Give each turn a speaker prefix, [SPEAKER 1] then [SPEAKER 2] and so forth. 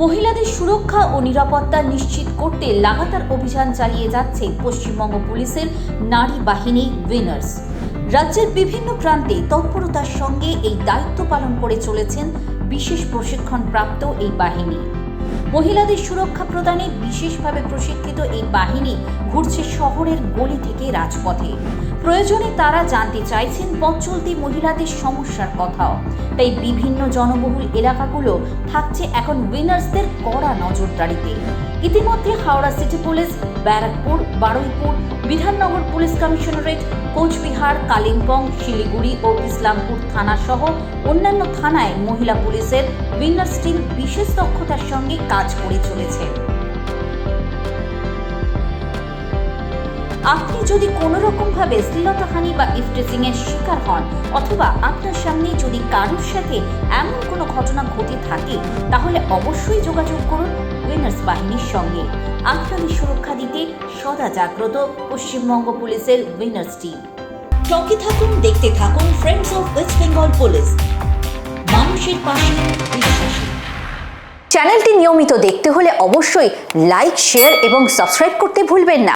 [SPEAKER 1] মহিলাদের সুরক্ষা ও নিরাপত্তা নিশ্চিত করতে লাগাতার অভিযান চালিয়ে যাচ্ছে পশ্চিমবঙ্গ পুলিশের নারী বাহিনী উইনার্স রাজ্যের বিভিন্ন প্রান্তে তৎপরতার সঙ্গে এই দায়িত্ব পালন করে চলেছেন বিশেষ প্রশিক্ষণপ্রাপ্ত এই বাহিনী। মহিলাদের সুরক্ষা প্রদানে বিশেষভাবে প্রশিক্ষিত এই বাহিনী ঘুরছে শহরের গলি থেকে রাজপথে। প্রয়োজনে তারা জানতে চাইছেন পথ মহিলাদের সমস্যার কথাও। তাই বিভিন্ন জনবহুল এলাকাগুলো থাকছে এখন উইনার্সদের কড়া নজরদারিতে। ইতিমধ্যে Howrah city police, Barrackpore, Baruipur, Bidhannagar commissionerate, Coochbehar, Kalimpong, Siliguri ও ইসলামপুর থানা সহ অন্যান্য থানায় মহিলা পুলিশের উইনার্স টিম বিশেষ দক্ষতার সঙ্গে কাজ করে চলেছে। আপনি যদি কোনো রকমভাবে শ্লীলতাহানি বা ইফটেজিং এর শিকার হন অথবা আপনার সামনে যদি কারোর সাথে এমন কোনো ঘটনা ঘটে থাকে, তাহলে অবশ্যই যোগাযোগ করুন উইনার্স বাহিনীর সঙ্গে। আপনাদের সুরক্ষা দিতে সদা জাগ্রত পশ্চিমবঙ্গ পুলিশের উইনার্স টিম। সঙ্গে থাকুন, দেখতে থাকুন friends of West Bengal police মানুষের পাশে বিশ্বাসী।
[SPEAKER 2] চ্যানেলটি নিয়মিত দেখতে হলে অবশ্যই লাইক শেয়ার এবং সাবস্ক্রাইব করতে ভুলবেন না।